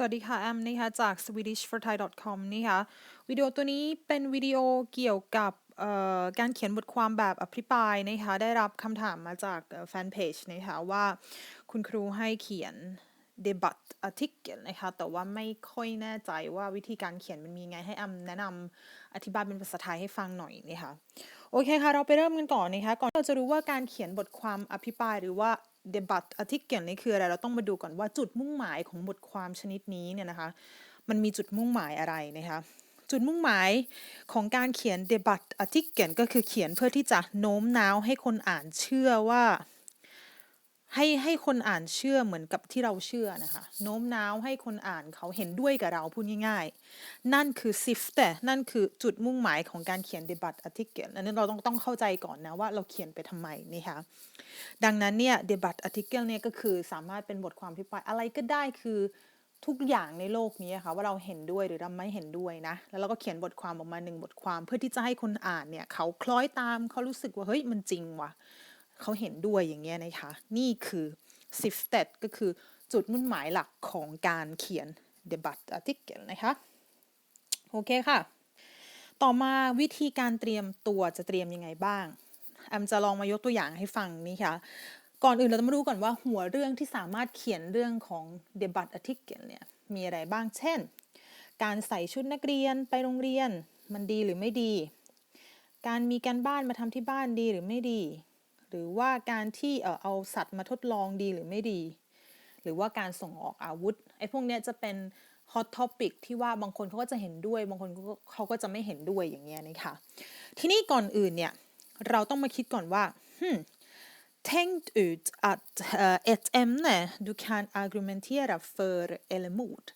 สวัสดีค่ะ แอมนะคะจาก swedishforthai.com นะคะวิดีโอตัวนี้เป็นวิดีโอเกี่ยวกับการเขียนบทความแบบอภิปรายนะคะได้รับคำถามมาจากแฟนเพจนะคะว่าคุณครูให้เขียน debut article นะคะแต่ว่าไม่ค่อยแน่ใจว่าวิธีการเขียนมันมีไงให้แอมแนะนำอธิบายเป็นภาษาไทยให้ฟังหน่อยนะคะโอเคค่ะ เราไปเริ่มกันก่อนนะคะก่อนเราจะรู้ว่าการเขียนบทความอภิปรายหรือว่า debut article นี่คืออะไร เราต้องมาดูก่อนว่าจุดมุ่งหมายของบทความชนิดนี้เนี่ยนะคะ มันมีจุดมุ่งหมายอะไรนะคะ จุดมุ่งหมายของการเขียน debut article ก็คือเขียนเพื่อที่จะโน้มน้าวให้คนอ่านเชื่อว่า ให้ให้คนอ่านเชื่อเหมือนกับที่เราเชื่อนะคะโน้มน้าวให้คนอ่านเขาเห็นด้วยกับเราพูดง่าย ๆ นั่นคือ sifte นั่นคือจุดมุ่งหมายของการเขียน debut article อันนี้เราต้องต้องเข้าใจก่อนนะว่าเราเขียนไปทำไมนะคะดังนั้นเนี่ย debut article เนี่ยก็คือสามารถเป็นบทความพิปรายอะไรก็ได้คือทุกอย่างในโลกนี้ค่ะว่าเราเห็นด้วยหรือเราไม่เห็นด้วยนะ แล้วเราก็เขียนบทความออกมาหนึ่งบทความ เพื่อที่จะให้คนอ่านเนี่ยเขาคล้อยตามเขารู้สึกว่าเฮ้ยมันจริงว่ะ เขาเห็นด้วยอย่างเงี้ยนะคะ นี่คือ sifted ก็คือจุดมุ่งหมายหลักของการเขียน debut article นะคะ โอเคค่ะ ต่อมาวิธีการเตรียมตัวจะเตรียมยังไงบ้างแอมจะลองมายกตัวอย่างให้ฟังนี่ค่ะ ก่อนอื่นเราต้องมารู้ก่อนว่าหัวเรื่องที่สามารถเขียนเรื่องของ debut article เนี่ยมีอะไรบ้าง เช่น การใส่ชุดนักเรียนไปโรงเรียนมันดีหรือไม่ดี การมีการบ้านมาทำที่บ้านดีหรือไม่ดี หรือว่าการที่เออเอาสัตว์มาทดลองดีหรือไม่ดี หรือว่าการส่งออกอาวุธไอ้พวกเนี้ยจะเป็น hot topic ที่ว่าบางคนเขาก็จะเห็นด้วย บางคนเขาก็จะไม่เห็นด้วยอย่างเงี้ยนะคะทีนี้ก่อนอื่นเนี่ยเราต้องมาคิดก่อนว่า tänk ut att ett ämne du kan argumentera för eller mot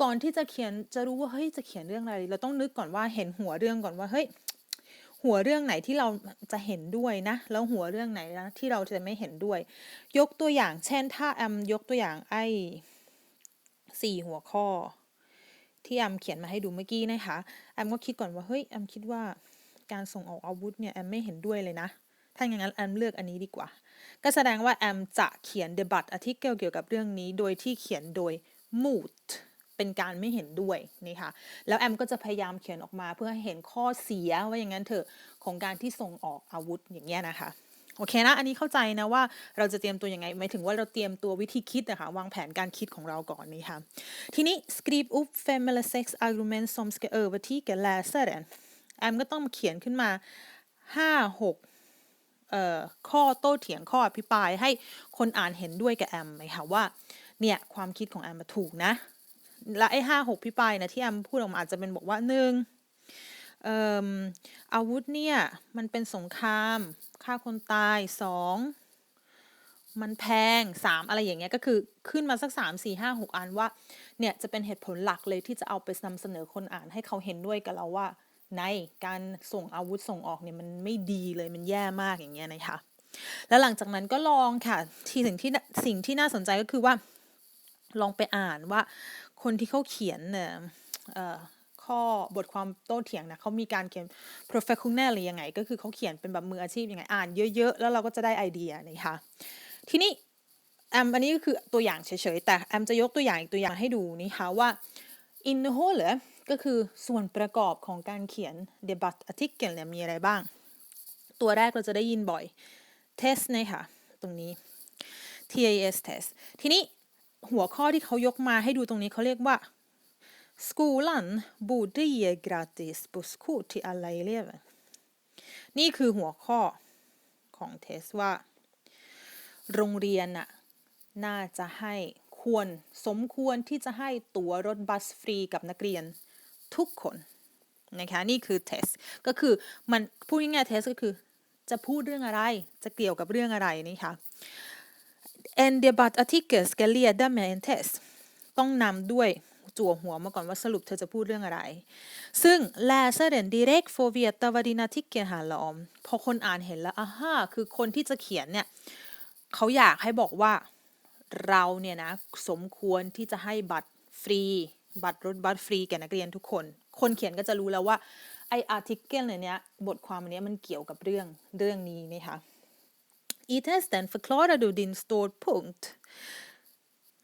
ก่อนที่จะเขียนจะรู้ว่าเฮ้ยจะเขียนเรื่องอะไร เราต้องนึกก่อนว่าเห็นหัวเรื่องก่อนว่าเฮ้ย หัวเรื่องไหนที่เราจะเห็นด้วยนะ แล้วหัวเรื่องไหนนะที่เราจะไม่เห็นด้วย ยกตัวอย่าง เช่น ถ้าแอมยกตัวอย่างไอ้สี่หัวข้อ ที่แอมเขียนมาให้ดูเมื่อกี้นะคะแอมก็คิดก่อนว่าเฮ้ยแอมคิดว่าการส่งออกอาวุธเนี่ยแอมไม่เห็นด้วยเลยนะถ้าอย่างนั้นแอมเลือกอันนี้ดีกว่า ก็แสดงว่าแอมจะเขียน debut article เกี่ยวกับเรื่องนี้ โดยที่เขียนโดย moot เป็นการไม่เห็นด้วยนี่ค่ะแล้วแอมก็จะพยายามเขียนออกมาเพื่อให้เห็นข้อเสียว่าอย่างนั้นเถอะของการที่ส่งออกอาวุธอย่างเงี้ยนะคะโอเคนะ อันนี้เข้าใจนะว่าเราจะเตรียมตัวยังไงหมายถึงว่าเราเตรียมตัววิธีคิดนะคะวางแผนการคิดของเราก่อนนี่ค่ะทีนี้ skriv upp fem eller sex argument som ska övertyga läsaren แอมก็ต้องเขียนขึ้นมาห้าหกข้อโต้เถียงข้ออภิปรายให้คนอ่านเห็นด้วยกับแอมไหมคะว่าเนี่ยความคิดของแอมมาถูกนะ และไอ้ห้าหกพิปายนะที่แอมพูดออกมาอาจจะเป็นบอกว่าหนึ่งอาวุธเนี่ย มันเป็นสงครามฆ่าคนตายสองมันแพงสามอะไรอย่างเงี้ยก็คือขึ้นมาสักสามสี่ห้าหกอันว่า เนี่ยจะเป็นเหตุผลหลักเลยที่จะเอาไปนำเสนอคนอ่านให้เขาเห็นด้วยกับเราว่า ในการส่งอาวุธส่งออกเนี่ยมันไม่ดีเลยมันแย่มากอย่างเงี้ยนะคะแล้วหลังจากนั้นก็ลองค่ะที่สิ่งที่สิ่งที่น่าสนใจก็คือว่า ลองไปอ่านว่า คนที่เขาเขียนเนี่ยข้อบทความโต้เถียงนะเขามีการเขียน professional หรือยังไง ก็คือเขาเขียนเป็นแบบมืออาชีพยังไง อ่านเยอะๆ แล้วเราก็จะได้ไอเดียนะคะทีนี้แอมอันนี้ก็คือตัวอย่างเฉยๆ แต่แอมจะยกตัวอย่างอีกตัวอย่างให้ดูนะคะว่า innehåll ก็คือส่วนประกอบของการเขียน debut article เนี่ยมีอะไรบ้าง ตัวแรกเราจะได้ยินบ่อย test นะคะตรงนี้ TAS test ทีนี้ หัวข้อที่เขายกมาให้ดูตรงนี้เขาเรียกว่า skolan borde ge gratis busskort till alla elever นี่คือหัวข้อของเทสว่า โรงเรียนน่ะน่าจะให้ควรสมควรที่จะให้ตั๋วรถบัสฟรีกับนักเรียนทุกคนนะคะนี่คือเทสก็คือมันพูดง่ายๆเทสก็คือ จะพูดเรื่องอะไรจะเกี่ยวกับเรื่องอะไรนี่ค่ะ En debattartikel ska leda med en test ต้องนำด้วยจั่วหัวมาก่อนว่าสรุปเธอจะพูดเรื่องอะไร ซึ่ง läsaren direkt får veta vad din artikel handlar om พอคนอ่านเห็นแล้วอ่าฮะคือคนที่จะเขียนเนี่ย เขาอยากให้บอกว่าเราเนี่ยนะ สมควรที่จะให้บัตรฟรี บัตรรถบัสฟรีแก่นักเรียนทุกคน คนเขียนก็จะรู้แล้วว่าไออาร์ติเกิลเนี้ยบทความนี้มันเกี่ยวกับเรื่องเรื่องนี้นะคะ I testen förklarar du din ståndpunkt.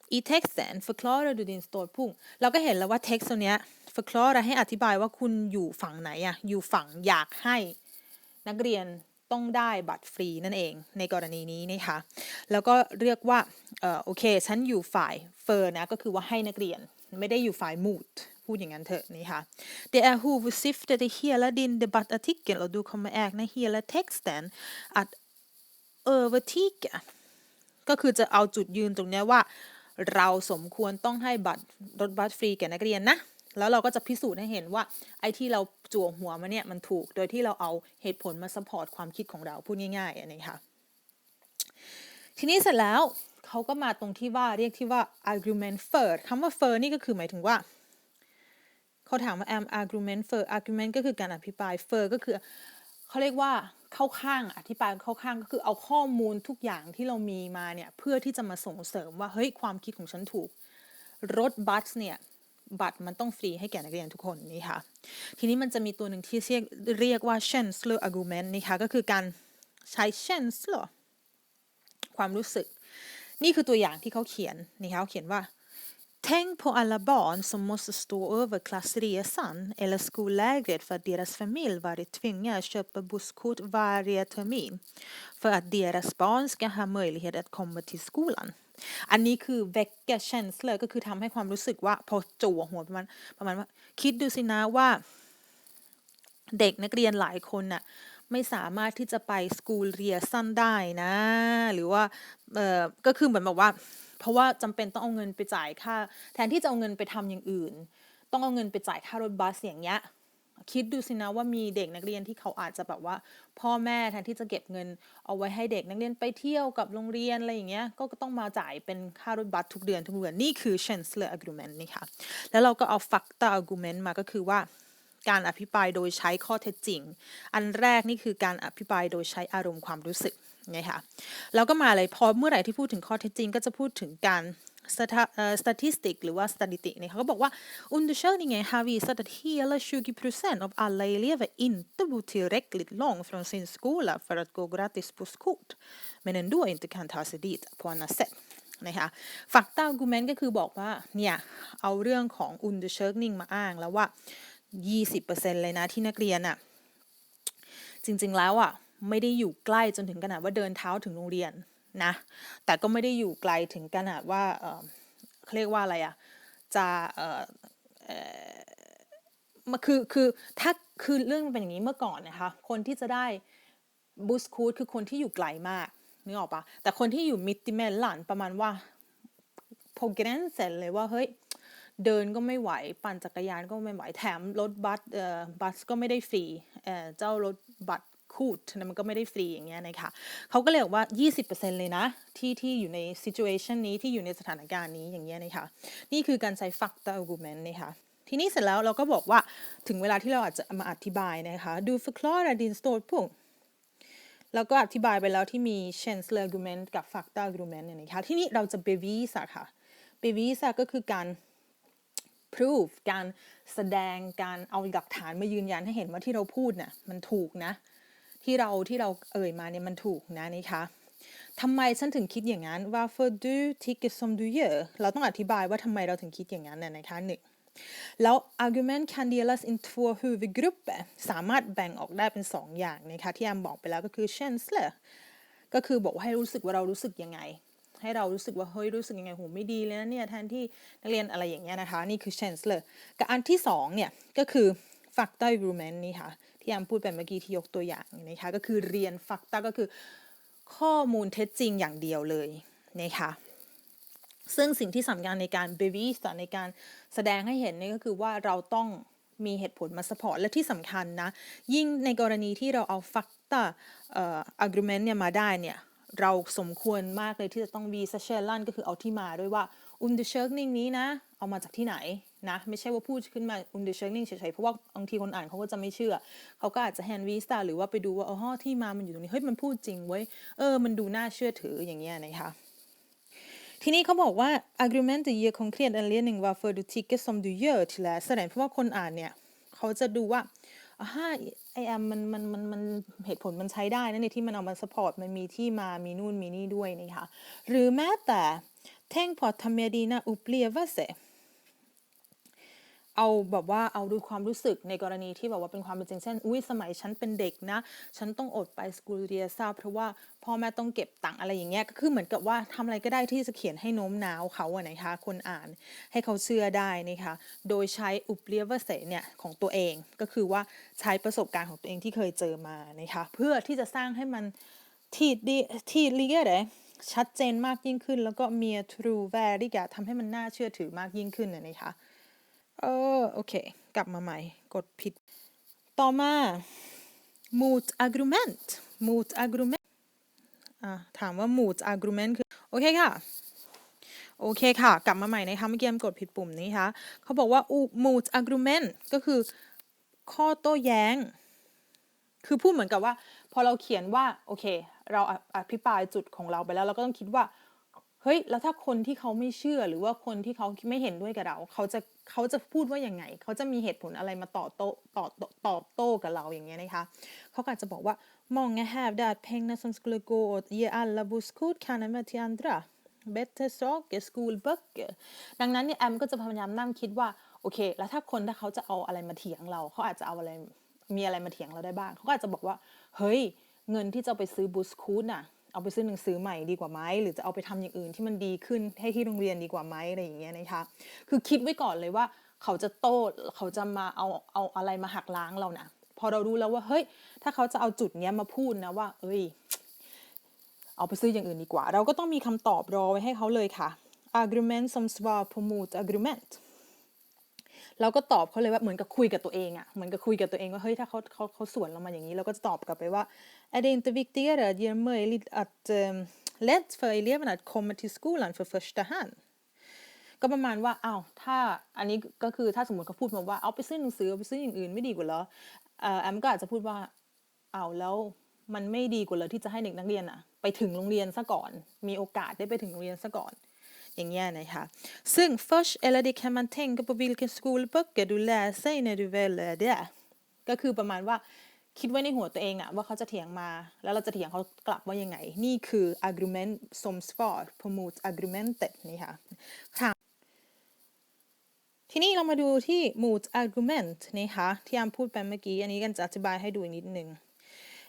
i texten förklarar du din ståndpunkt เราก็เห็นแล้วว่า text ตัวเนี้ย förklara ให้อธิบายว่าคุณอยู่ฝั่งไหนอะอยู่ฝั่งอยากให้นักเรียนต้องได้บัตรฟรีนั่นเองในกรณีนี้นะคะแล้วก็เรียกว่าเออโอเค ฉันอยู่ฝ่ายเฟอร์นะก็คือว่าให้นักเรียนไม่ได้อยู่ฝ่ายมูดพูดอย่างนั้นเถอะนี่ค่ะ Det är huvudsyftet i hela din debattartikel och du kommer ägna hela texten att övertyga ก็คือจะเอาจุดยืนตรงนี้ว่า เราสมควรต้องให้บัตรรถบัสฟรีแก่นักเรียนนะ แล้วเราก็จะพิสูจน์ให้เห็นว่า ไอ้ที่เราจั่วหัวมาเนี่ยมันถูก โดยที่เราเอาเหตุผลมาสปอร์ตความคิดของเราพูดง่ายๆอันนี้ค่ะ ทีนี้เสร็จแล้วเขาก็มาตรงที่ว่าเรียกที่ว่า argument first คำว่า first นี่ก็คือหมายถึงว่าเขาถามว่า am argument first argument ก็คือการอภิปราย first ก็คือ เขาเรียกว่าเข้าข้างอธิบายเข้าข้างก็คือเอาข้อมูลทุกอย่างที่เรามีมาเนี่ยเพื่อที่จะมาส่งเสริมว่าเฮ้ยความคิดของฉันถูก รถบัสเนี่ยบัตรมันต้องฟรีให้แก่นักเรียนทุกคนนี่ค่ะ ทีนี้มันจะมีตัวหนึ่งที่เรียกเรียกว่า chancellor argument นี่ค่ะก็คือการใช้ chancellor ความรู้สึก นี่คือตัวอย่างที่เขาเขียนนี่ค่ะเขาเขียนว่า Tänk på alla barn som måste stå över klassresan eller skollägret för att deras familj varit tvingade att köpa busskort varje termin för att deras barn ska ha möjlighet att komma till skolan. อันนี้คือ väcka känslor ก็คือทำให้ความรู้สึกว่าพอจั่วหัวประมาณประมาณว่าคิดดูสินะว่า เด็กนักเรียนหลายคนน่ะไม่สามารถที่จะไปสกูลเรียสั้นได้นะ หรือว่าเออก็คือเหมือนแบบว่า เพราะว่าจำเป็นต้องเอาเงินไปจ่ายค่า แทนที่จะเอาเงินไปทำอย่างอื่น ต้องเอาเงินไปจ่ายค่ารถบัสอย่างเงี้ยคิดดูสินะว่ามีเด็กนักเรียนที่เขาอาจจะแบบว่า พ่อแม่แทนที่จะเก็บเงิน เอาไว้ให้เด็กนักเรียนไปเที่ยวกับโรงเรียนอะไรอย่างเงี้ยก็ต้องมาจ่ายเป็นค่ารถบัสทุกเดือนทุกเดือนนี่คือ chancellor argument นี่ค่ะแล้วเราก็เอา factor argument มาก็คือว่าการอภิปรายโดยใช้ข้อเท็จจริง อันแรกนี่คือการอภิปรายโดยใช้อารมณ์ความรู้สึก ไงคะแล้วก็มาเลยพอเมื่อไหร่ที่พูดถึงข้อเท็จจริง ก็จะพูดถึงการ statistik หรือว่าสถิติเนี่ยเขาก็บอกว่า undersökningen har visat att hela 20% av alla elever inte bor tillräckligt långt från sin skola för att gå gratis busskort men ändå inte kan ta sig dit på annat sätt นะคะฝักต้า argument ก็คือบอกว่าเนี่ยเอาเรื่องของ undersökning มาอ้างแล้วว่า 20%เลยนะที่นักเรียนอะจริงๆแล้วอะ ไม่ได้อยู่ใกล้จนถึงขนาดว่าเดินเท้าถึงโรงเรียนนะ แต่ก็ไม่ได้อยู่ไกลถึงขนาดว่าเออเขาเรียกว่าอะไรอะจะเออเออมาคือคือถ้าคือเรื่องมันเป็นอย่างนี้เมื่อก่อนนะคะ คนที่จะได้บูสคูดคือคนที่อยู่ไกลมากนึกออกปะแต่คนที่อยู่มิดติเมลหลานประมาณว่าพอเกรนเสร็จเลยว่าเฮ้ยเดินก็ไม่ไหว ปั่นจักรยานก็ไม่ไหวแถมรถบัสเอ่อบัสก็ไม่ได้ฟรีเอ่อเจ้ารถบัส คูดนะมันก็ไม่ได้ฟรีอย่างเงี้ยนะคะเขาก็เลยบอกว่า 20%เลยนะ ที่ที่อยู่ใน situation นี้ที่อยู่ในสถานการณ์นี้อย่างเงี้ยนะคะนี่คือการใช้ factor argument นะคะทีนี้เสร็จแล้วเราก็บอกว่าถึงเวลาที่เราอาจจะมาอธิบายนะคะดู förklara din ståndpunkt แล้วก็อธิบายไปแล้วที่มี chancellor argument กับ factor argument เนี่ยนะคะ ที่นี้เราจะ bevisa ค่ะ bevisa ก็คือการ prove การแสดงการเอาหลักฐานมายืนยันให้เห็นว่าที่เราพูดน่ะมันถูกนะ ที่เราที่เราเอ่ยมาเนี่ยมันถูกนะนะคะทำไมฉันถึงคิดอย่างนั้น varför du tycker som du gör เราต้องอธิบายว่าทำไมเราถึงคิดอย่างนั้นน่ะนะคะหนึ่งแล้ว argument kan delas in två huvudgrupper สามารถแบ่งออกได้เป็นสองอย่างนะคะที่แอมบอกไปแล้วก็คือ chancellor ก็คือบอกให้รู้สึกว่าเรารู้สึกยังไง ให้เรารู้สึกว่าเฮ้ยรู้สึกยังไงโหไม่ดีเลยนะเนี่ยแทนที่นักเรียนอะไรอย่างเงี้ยนะคะ นี่คือ chancellor กับอันที่สองเนี่ยก็คือ factor argument นี่ค่ะที่แอมพูดไปเมื่อกี้ที่ยกตัวอย่างนะคะก็คือเรียน factor ก็คือข้อมูลเท็จจริงอย่างเดียวเลยนะคะซึ่งสิ่งที่สำคัญในการ b a b y ในการแสดงให้เห็นนี่ก็คือว่าเราต้องมีเหตุผลมาสปอร์ตและที่สำคัญนะ ยิ่งในกรณีที่เราเอา factor เอ่อ argument เนี่ยมาได้เนี่ยเราสมควรมากเลยที่จะต้อง v s a c h e l a n ก็คือเอาที่มาด้วยว่า undersökning นี้นะ เอามาจากที่ไหน นะไม่ใช่ว่าพูดขึ้นมา undersökning เฉยๆเพราะว่าบางทีคนอ่านเขาก็จะไม่เชื่อ เขาก็อาจจะ hand visa หรือว่าไปดูว่าอ๋อที่มามันอยู่ตรงนี้เฮ้ยมันพูดจริงเว้ยเออมันดูน่าเชื่อถืออย่างเงี้ยนะคะทีนี้เขาบอกว่า argument ger konkret anledning varför du tycker som du gör till läsaren เพราะว่าคนอ่านเนี่ยเขาจะดูว่าอ่าไอแอมมันมันมันมันเหตุผลมันใช้ได้นะเนี่ยที่มันเอามา support มันมีที่มามีนู่นมีนี่ด้วยนะคะหรือแม้แต่ tänk på att ta med dina upplevelser เอาแบบว่าเอาดูความรู้สึกในกรณีที่แบบว่าเป็นความเป็นจริงเช่นอุ้ยสมัยฉันเป็นเด็กนะ ฉันต้องอดไปสกูลเรียซาเพราะว่าพ่อแม่ต้องเก็บตังค์อะไรอย่างเงี้ยก็คือเหมือนกับว่าทำอะไรก็ได้ที่จะเขียนให้โน้มน้าวเขาอะนะคะคนอ่านให้เขาเชื่อได้นะคะโดยใช้อุปเลียเวเสเนี่ยของตัวเองก็คือว่าใช้ประสบการณ์ของตัวเองที่เคยเจอมานะคะเพื่อที่จะสร้างให้มันที่ดีที่เรียกอะไรชัดเจนมากยิ่งขึ้น แล้วก็มี true v a r y กทำให้มันน่าเชื่อถือมากยิ่งขึ้นนะนะคะ เออ โอเค กลับมาใหม่ กดผิด ต่อมา moot argument moot argument อะถามว่า moot argument คือ โอเคค่ะ โอเคค่ะ กลับมาใหม่นะคะเมื่อกี้กดผิดปุ่มนี้ค่ะ เขาบอกว่า moot argument ก็คือข้อโต้แย้ง คือพูดเหมือนกับว่า พอเราเขียนว่า โอเค เราออภิปรายจุดของเราไปแล้ว เราก็ต้องคิดว่า เฮ้ยแล้วถ้าคนที่เขาไม่เชื่อหรือว่าคนที่เขาไม่เห็นด้วยกับเรา เขาจะเขาจะพูดว่าอยังไง เขาจะมีเหตุผลอะไรมาต่อโต้ต่อตอตอบโต้กับเราอย่างเงี้ยนะคะเขาก็อาจจะบอกว่า många hävdar att pengar som skulle gå åt ge alla busskort kan användas till andra bättre saker skolböcker ดังนั้นเนี่ยแอมก็จะพยายามนั่งคิดว่าโอเค แล้วถ้าคนถ้าเขาจะเอาอะไรมาเถียงเรา เขาอาจจะเอาอะไรมีอะไรมาเถียงเราได้บ้าง เขาก็อาจจะบอกว่า เฮ้ย เงินที่จะไปซื้อบูสคูดน่ะ เอาไปซื้อหนังสือใหม่ดีกว่าไหมหรือจะเอาไปทำอย่างอื่นที่มันดีขึ้นให้ที่โรงเรียนดีกว่าไหมอะไรอย่างเงี้ยนะคะ คือคิดไว้ก่อนเลยว่าเขาจะโต้เขาจะมาเอาเอาอะไรมาหักล้างเรานะพอเรารู้แล้วว่าเฮ้ย ถ้าเขาจะเอาจุดเนี้ยมาพูดนะว่า เอ้ย เอาไปซื้ออย่างอื่นดีกว่า เราก็ต้องมีคำตอบรอไว้ให้เขาเลยค่ะ argument som svar på mot argument เราก็ตอบเขาเลยว่าเหมือนกับคุยกับตัวเองอะเหมือนกับคุยกับตัวเองว่าเฮ้ยถ้าเขาเขาเขาสวนเรามาอย่างนี้เราก็จะตอบกลับไปว่า är det inte viktigare att göra möjligt att lätt för eleverna att komma till skolan för första hand ก็ประมาณว่าอ้าวถ้าอันนี้ก็คือถ้าสมมติเขาพูดมาว่าเอาไปซื้อหนังสือเอาไปซื้ออย่างอื่นไม่ดีกว่าเหรอแอมก็อาจจะพูดว่าอ้าวแล้วมันไม่ดีกว่าเหรอที่จะให้เด็กนักเรียนอะไปถึงโรงเรียนซะก่อน มีโอกาสได้ไปถึงโรงเรียนซะก่อน อย่างเงี้ยนะคะซึ่ง först eller det kan man tänka på vilka skolböcker du läser när du väljer det ก็คือประมาณว่าคิดไว้ในหัวตัวเองอะว่าเขาจะเถียงมา แล้วเราจะเถียงเขากลับว่ายังไง นี่คือ argument som svar på mot argumentet นี่ค่ะค่ะ ทีนี้เรามาดูที่ mot argument นะคะที่อามพูดไปเมื่อกี้ อันนี้กันจะอธิบายให้ดูอีกนิดนึง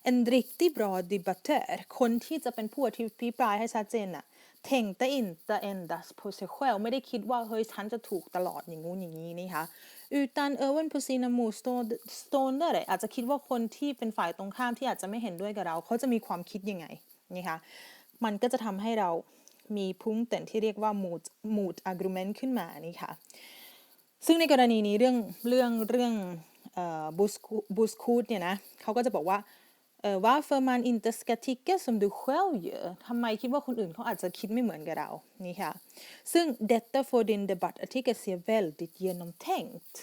en riktigt bra debattör คนที่จะเป็นผู้อภิปรายให้ชัดเจนอะ tänkte inte endast på sig själv ไม่ได้คิดว่าเฮ้ยฉันจะถูกตลอดอย่างงู้นอย่างนี้นะคะ utan även på sina motståndare อาจจะคิดว่าคนที่เป็นฝ่ายตรงข้ามที่อาจจะไม่เห็นด้วยกับเรา เขาจะมีความคิดยังไงนะคะมันก็จะทำให้เรามีพุ่งเต่นที่เรียกว่า mood mood argument ขึ้นมานี่ค่ะซึ่งในกรณีนี้เรื่องเรื่องเรื่องบูสบูสคูดเนี่ยนะเขาก็จะบอกว่า เออ varför man inte ska tycka som du själv gör ทำไมคิดว่าคนอื่นเขาอาจจะคิดไม่เหมือนกับเรา นี่ค่ะ ซึ่ง detta får din debattartikel se väldigt genomtänkt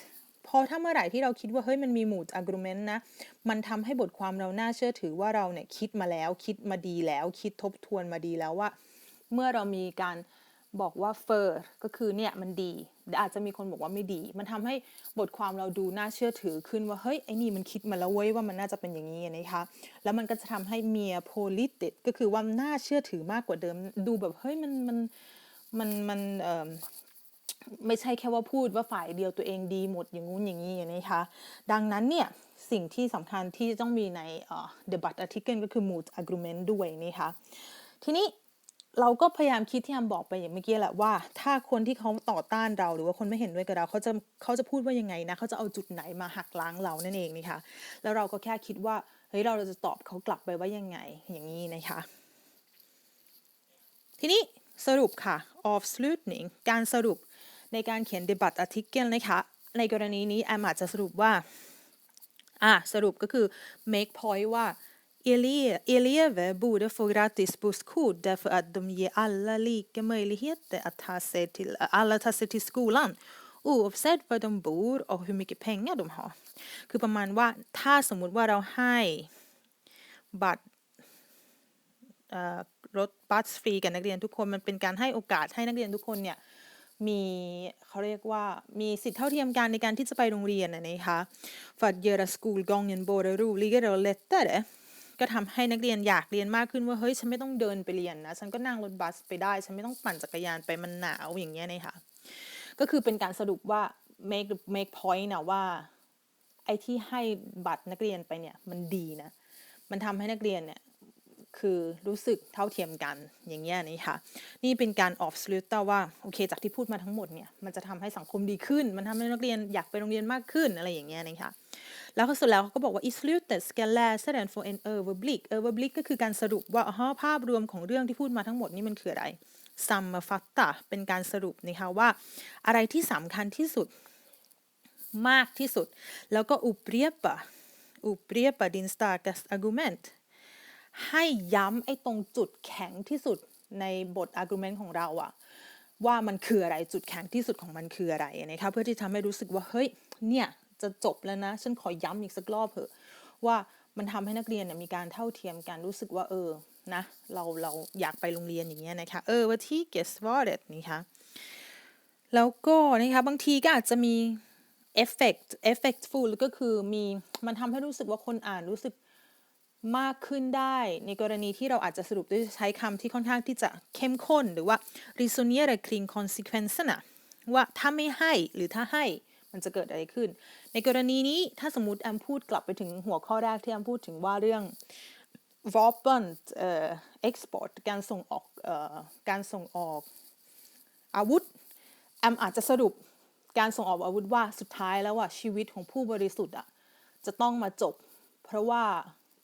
พอถ้าเมื่อไหร่ที่เราคิดว่า เฮ้ย มันมี mood argument นะ มันทำให้บทความเราน่าเชื่อถือว่าเราเนี่ยคิดมาแล้ว คิดมาดีแล้ว คิดทบทวนมาดีแล้วว่า เมื่อเรามีการบอกว่า fur ก็คือเนี่ยมันดี อาจจะมีคนบอกว่าไม่ดี มันทำให้บทความเราดูน่าเชื่อถือขึ้นว่าเฮ้ยไอ้นี่มันคิดมาแล้วเว้ยว่ามันน่าจะเป็นอย่างนี้นะคะแล้วมันก็จะทำให้เมีย politic ก็คือว่าน่าเชื่อถือมากกว่าเดิม ดูแบบเฮ้ยมันมันมันมันเอ่อไม่ใช่แค่ว่าพูดว่าฝ่ายเดียวตัวเองดีหมดอย่างงู้นอย่างนี้นะคะดังนั้นเนี่ยสิ่งที่สำคัญที่ต้องมีในเอ่อ debate article ก็คือ mood argument ด้วยนะคะทีนี้ เราก็พยายามคิดที่อามบอกไปอย่างเมื่อกี้แหละว่า ถ้าคนที่เขาต่อต้านเราหรือว่าคนไม่เห็นด้วยกับเราเขาจะเขาจะพูดว่ายังไงนะเขาจะเอาจุดไหนมาหักล้างเรานั่นเองนี่ค่ะแล้วเราก็แค่คิดว่าเฮ้ยเราจะตอบเขากลับไปว่ายังไงอย่างนี้นะคะทีนี้สรุปค่ะ avslutning การสรุปในการเขียน debatt artikel นะคะในกรณีนี้แอมอาจจะสรุปว่าอะสรุปก็คือ make point ว่า Ele elever borde få gratis busskort därför att de ger alla lika möjligheter att ta sig till, alla tar sig till skolan oavsett var de bor och hur mycket pengar de har คือประมาณว่าถ้าสมมุติว่าเราให้บัตรรถบัสฟรีกับนักเรียนทุกคนมันเป็นการให้โอกาสให้นักเรียนทุกคนเนี่ยมีเขาเรียกว่ามีสิทธิเท่าเทียมกันในการที่จะไปโรงเรียนนะคะ för att göra skolgången både roligare och lättare ก็ทำให้นักเรียนอยากเรียนมากขึ้นว่าเฮ้ยฉันไม่ต้องเดินไปเรียนนะฉันก็นั่งรถบัสไปได้ ฉันไม่ต้องปั่นจักรยานไปมันหนาวอย่างเงี้ยนะคะก็คือเป็นการสรุปว่า make make point นะว่าไอ้ที่ให้บัตรนักเรียนไปเนี่ยมันดีนะ มันทำให้นักเรียนเนี่ยคือรู้สึกเท่าเทียมกันอย่างเงี้ยนี่ค่ะ นี่เป็นการออฟสลูตว่าโอเค จากที่พูดมาทั้งหมดเนี่ยมันจะทำให้สังคมดีขึ้น มันทำให้นักเรียนอยากไปโรงเรียนมากขึ้นอะไรอย่างเงี้ยนะคะ แล้วก็สุดแล้วเขาก็บอกว่า is slutet ska läsaren få en överblick överblick ก็คือการสรุปว่าอ๋อภาพรวมของเรื่องที่พูดมาทั้งหมดนี่มันคืออะไร sammanfatta เป็นการสรุปนะคะว่า อะไรที่สำคัญที่สุดมากที่สุด แล้วก็ upprepa upprepa din starkaste argument ให้ย้ำไอ้ตรงจุดแข็งที่สุดในบท argument ของเราอะว่ามันคืออะไรจุดแข็งที่สุดของมันคืออะไรนะคะเพื่อที่ทำให้รู้สึกว่าเฮ้ยเนี่ย จะจบแล้วนะ ฉันขอย้ำอีกสักรอบเถอะ ว่ามันทำให้นักเรียนเนี่ยมีการเท่าเทียมกันรู้สึกว่าเออนะเราเราอยากไปโรงเรียนอย่างเงี้ยนะคะเออว่าที่ get started นี่คะแล้วก็นะคะบางทีก็อาจจะมี effect effectful ก็คือมีมันทำให้รู้สึกว่าคนอ่านรู้สึกมากขึ้นได้ ในกรณีที่เราอาจจะสรุปด้วยใช้คำที่ค่อนข้างที่จะเข้มข้น หรือว่า resonera kring konsekvenserna ว่าถ้าไม่ให้หรือถ้าให้ มันจะเกิดอะไรขึ้น ในกรณีนี้ถ้าสมมติแอมพูดกลับไปถึงหัวข้อแรกที่แอมพูดถึงว่าเรื่อง vapen เอ่อ export การส่งออกเอ่อการส่งออกอาวุธแอมอาจจะสรุปการส่งออกอาวุธว่าสุดท้ายแล้วว่าชีวิตของผู้บริสุทธิ์อะจะต้องมาจบ เพราะว่า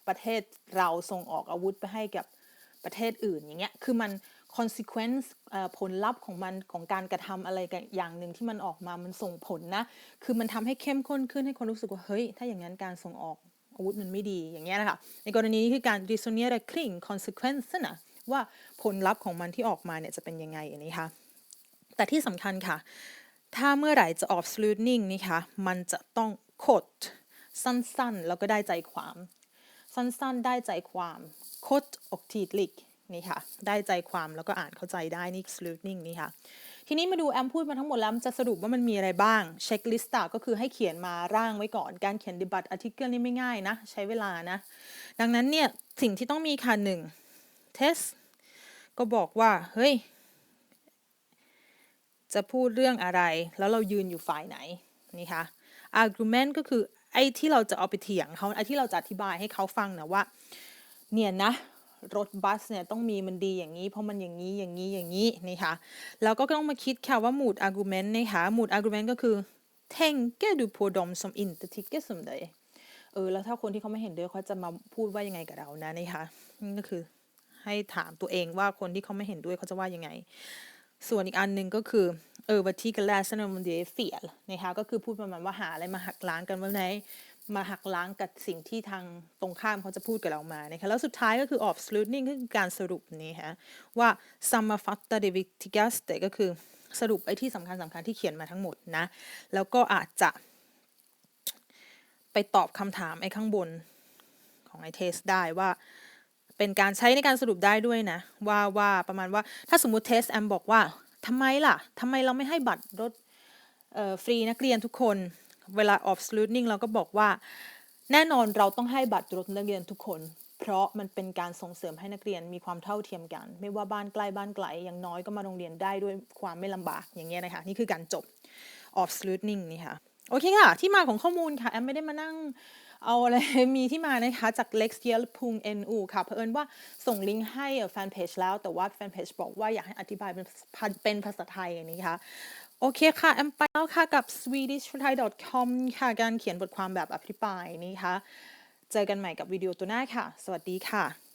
ประเทศเราส่งออกอาวุธไปให้กับประเทศอื่นอย่างเงี้ยคือมัน consequence ผลลัพธ์ของมันของการกระทำอะไรกันอย่างหนึ่งที่มันออกมามันส่งผลนะ คือมันทำให้เข้มข้นขึ้นให้คนรู้สึกว่า เฮ้ย ถ้าอย่างนั้นการส่งออกอาวุธมันไม่ดีอย่างเงี้ยนะคะ ในกรณีนี้คือการ resonate kring consequence นะว่าผลลัพธ์ของมันที่ออกมาเนี่ยจะเป็นยังไงอันนี้ค่ะ แต่ที่สำคัญค่ะ ถ้าเมื่อไหร่จะ absoluting นี่ค่ะมันจะต้องโคดสั้นๆ แล้วก็ได้ใจความ สั้นๆ ได้ใจความโคดอกทีดลิก นี่ค่ะ ได้ใจความแล้วก็อ่านเข้าใจได้นี่ sluting นี่ค่ะ ทีนี้มาดูแอมพูดมาทั้งหมดแล้วจะสรุปว่ามันมีอะไรบ้างเช็คลิสต์ก็คือให้เขียนมาร่างไว้ก่อนการเขียนดิบัตอาร์ติเกิลนี่ไม่ง่ายนะ ใช้เวลานะ ดังนั้นเนี่ย สิ่งที่ต้องมีค่ะหนึ่งเทสก็บอกว่า เฮ้ย จะพูดเรื่องอะไร แล้วเรายืนอยู่ฝ่ายไหน นี่ค่ะ argument ก็คือไอ้ที่เราจะเอาไปเถียงเขาไอ้ที่เราจะอธิบายให้เขาฟังนะว่า เนี่ยนะ รถบัสเนี่ยต้องมีมันดีอย่างนี้ เพราะมันอย่างนี้อย่างนี้อย่างนี้นี่ค่ะแล้วก็ต้องมาคิดค่ะว่า mood argument นะคะ mood argument ก็คือ tänker du på dem som inte tycker som dig เออแล้วถ้าคนที่เขาไม่เห็นด้วยเขาจะมาพูดว่ายังไงกับเรานะนี่ค่ะนี่ก็คือให้ถามตัวเองว่าคนที่เขาไม่เห็นด้วยเขาจะว่ายังไง ส่วนอีกอันหนึ่งก็คือเออวัที่กันแลสนมันเดียเฟียลนะคะก็คือพูดประมาณว่าหาอะไรมาหักล้างกันว่าไหน มาหักล้างกับสิ่งที่ทางตรงข้ามเขาจะพูดกับเรามานะคะแล้วสุดท้ายก็คือ avslutning ก็คือการสรุปนี่ฮะว่า sammanfatta d e v i t i g a s t e ก็คือสรุปไอ้ที่สำคัญสำคัญที่เขียนมาทั้งหมดนะ แล้วก็อาจจะไปตอบคำถามไอ้ข้างบนของไอ้เทสได้ว่าเป็นการใช้ในการสรุปได้ด้วยนะ ว่าว่าประมาณว่าถ้าสมมติเทสแอมบอกว่าทำไมล่ะทำไมเราไม่ให้บัตรรถฟรีนักเรียนทุกคน เวลา off screening เราก็บอกว่า แน่นอนเราต้องให้บัตรรถนักเรียนทุกคน เพราะมันเป็นการส่งเสริมให้นักเรียนมีความเท่าเทียมกัน ไม่ว่าบ้านใกล้บ้านไกลอย่างน้อยก็มาโรงเรียนได้ด้วยความไม่ลำบากอย่างเงี้ยนะคะนี่คือการจบ off screening นี่ค่ะโอเคค่ะ ที่มาของข้อมูลค่ะ แอมไม่ได้มานั่งเอาอะไร มีที่มานะคะ จาก Lex y e l p u n g NU ค่ะเผอิญว่าส่งลิงก์ให้แฟนเพจแล้ว แต่ว่าแฟนเพจบอกว่าอยากให้อธิบายเป็นเป็นภาษาไทยอย่างนี้ค่ะ โอเคค่ะ แอมไปแล้วค่ะ กับ swedishthai.com ค่ะ การเขียนบทความแบบอภิปรายนี่ค่ะ เจอกันใหม่กับวิดีโอตัวหน้าค่ะ สวัสดีค่ะ